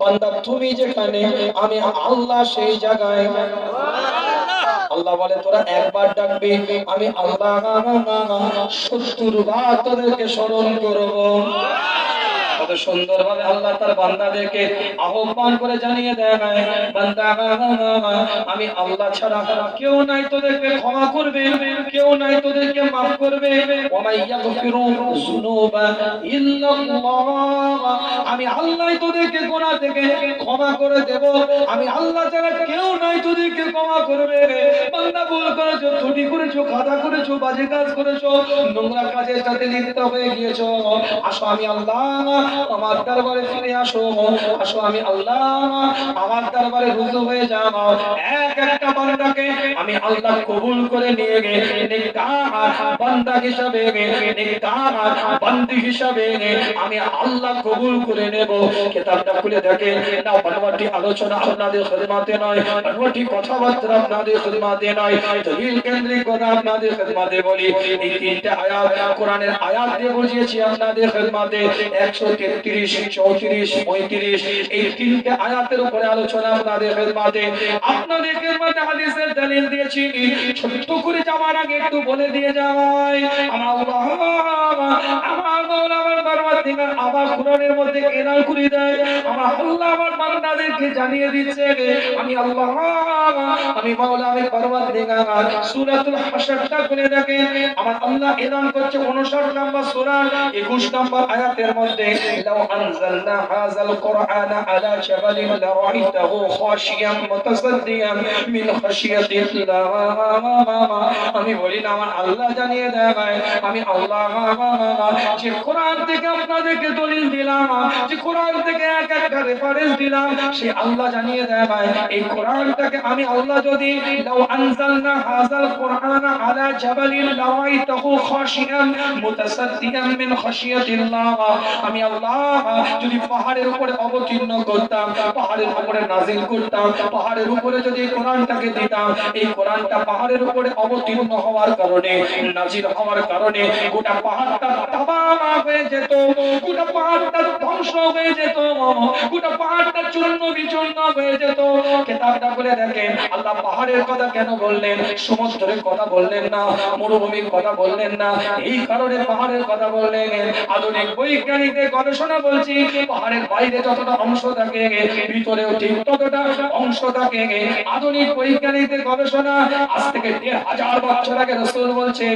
বান্দা, তুমি যেখানে, আমি আল্লাহ সেই জায়গায়। আল্লাহ বলে, তোরা একবার ডাকবি, আমি আল্লাহ সত্তর বার তোদেরকে স্মরণ করব। কত সুন্দর ভাবে আল্লাহ তার বান্দাদেরকে আহ্বান করে জানিয়ে দেয়, বান্দা, আমি আল্লাহ ছাড়া কেউ নাই তোদেরকে ক্ষমা করবে, কেউ নাই তোদেরকে মাফ করবে। আমি আল্লাহ তোদেরকে গোনাহ থেকে ক্ষমা করে দেব। আমি আল্লাহ ছাড়া কেউ নাই তোদেরকে ক্ষমা করবে। বান্দা ভুল করেছ, ত্রুটি করেছ খাতা করেছ, বাজে কাজ করেছ, নোংরা কাজের সাথে লিপ্ত হয়ে গিয়েছো। আসো, আমি আল্লাহ আমার দরবারে ফিরে আসো আসো আমি আল্লাহ, আমার দরবারে রুজু হয়ে যাও। এক একটা বান্দাকে আমি আল্লাহ কবুল করে নিয়ে গে বান্দা হিসাবে বান্দি হিসাবে আমি আল্লাহ কবুল করে নেব। কিতাবটা খুলে দেখে না বানওয়াটি আলোচনা আপনাদের খিদমতে নয়। বানওয়াটি কথাবার্তা আপনাদের খিদমতে নয়। দলিল কেন্দ্রিক কথা আপনাদের খিদমতে বলি। এই তিনটা আয়াত কোরআনের আয়াত দিয়ে বুঝিয়েছি আপনাদের খিদমতে। 133 34 35 এই তিনটে আয়াতের উপরে আলোচনা আপনাদের খিদমতে। আপনাদের খিদমতে হাদিসের দলিল দিয়েছি ছোট্ট করে যাওয়ার আগে একটু বলে দিয়ে যাওয়াই আমার আমার আমার আবার কোরআনের মধ্যে এলান করে দেয়। আমার আল্লাহ আমার বান্দাদেরকে জানিয়ে দিচ্ছে আমি আল্লাহ, আমি মাওলা, আমি পরওয়ারদিগার সূরাতুল হাশরটা খুলে দেখেন। আমার আল্লাহ এলান করছে 59 নম্বর সূরা 21 নম্বর আয়াতের মধ্যে, লাউ আনজালনা হাযাল কুরআন আলা জাবালিন লারাইতাহু খাশিয়াম মুতাসাদ্দিয়াম মিন খাশিয়াতিল্লাহ আমি বলি না, আমার আল্লাহ জানিয়ে দেয় আমি আল্লাহ, যে কোরআন থেকে আপনাদেরকে দলিল দিলাম। যে কোরআন থেকে এক একটা রেফারেন্স দিলাম। সে আল্লাহ জানিয়ে দেয়, ভাই, এই কোরআনটাকে আমি আল্লাহ যদি লাউ আনজালনা হাযাল কুরআন আলা জাবালিন লারাইতাহু খাশিয়াম মুতাসাদ্দিয়াম মিন খাশিয়াতিল্লাহ। আমি আল্লাহ যদি পাহাড়ের উপরে অবতীর্ণ করতাম, পাহাড়ের উপরে নাজিল করতাম, পাহাড়ের উপরে যদি কোরআনটাকে দিতাম, এই কোরআনটা পাহাড়ের উপরে অবতীর্ণ হওয়ার কারণে, নাজিল হওয়ার কারণে গোটা পাহাড়টা তাবা হয়ে যেত। গোটা পাহাড়টা ধ্বংস হয়ে যেত। গোটা পাহাড়টা চূর্ণ বিচূর্ণ হয়ে যেত। কেতাবটা বলে দেখেন, আল্লাহ পাহাড়ের কথা কেন বললেন? সমুদ্রের কথা বললেন না, মরুভূমির কথা বললেন না। এই কারণে পাহাড়ের কথা বললেন। আধুনিক বৈজ্ঞানিকদের গবেষণা বলছি, পাহাড়ের বাইরে যতটা অংশ থাকে, ভিতরেও ঠিক ততটা অংশ থাকে। আধুনিক বৈজ্ঞানিকদের গবেষণা আজ থেকে দেড় হাজার বছর আগে রসুল বলছে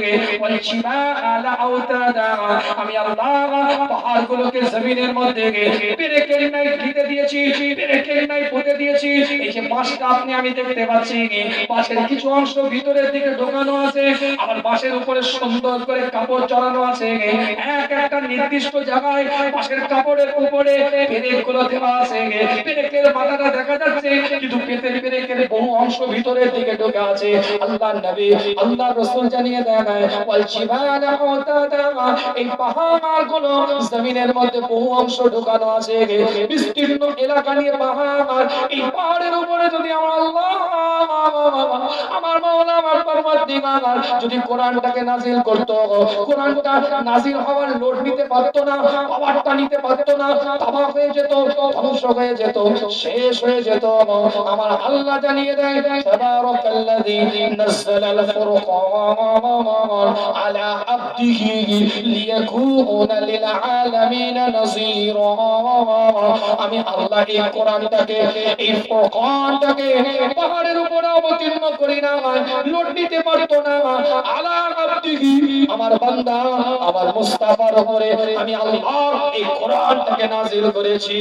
বলছি আমি আল্লাহ হাতগুলোকে জমিনের মধ্যে পেরেকের নাই ঘিতে দিয়েছি পেরেকের নাই পুঁতে দিয়েছি। এই যে বাঁশটা আপনি আমি দেখতে পাচ্ছি পাশের কিছু অংশ ভিতরের দিকে ঢোকানো আছে, আবার পাশের উপরে সুন্দর করে কাপড় চড়ানো আছে। এক একটা নির্দিষ্ট জায়গায় পাশের কাপড়ের উপরে পেরেকগুলো দেওয়া আছে। পেরেকের মাথাটা দেখা যাচ্ছে, কিন্তু পেটের পেরেকের বহু অংশ ভিতরের দিকে ঢোকে আছে। আল্লাহ নবী আল্লাহ রসুল জানিয়ে দেয় বলছি ভাই এই পাহাড়গুলো জমিনের মধ্যে বহু অংশ ঢোকানো আছে। বিস্তীর্ণ এলাকা নিয়ে পাহাড়। এই পাহাড়ের উপরে যদি আমার আমার মাওলা, আমার পরবর্তীকাল যদি কোরআনটাকে নাজিল করত, কোরআনটা নাজিল হওয়ার লোড নিতে পারতো না, পাওয়ারটা নিতে পারতো না তাবাক হয়ে যেত, ধ্বংস হয়ে যেত, শেষ হয়ে যেত। আমার আল্লাহ জানিয়ে দেয়, তাবারাকাল্লাযী নাযালাল ফুরকান আলা আবদিহি লিয়াকুনা লিল আলামিন নাযীরা। আমি আল্লাহ এই কোরআনটাকে, এই ফুরকানটাকে পাহাড়ের উপর অবতীর্ণ করি না, লোড নিতে পারতো না। আলা আবদিহি, আমার বান্দা, আমার মুস্তাফার উপরে আমি আল্লাহ এই কোরআনটাকে নাযিল করেছি।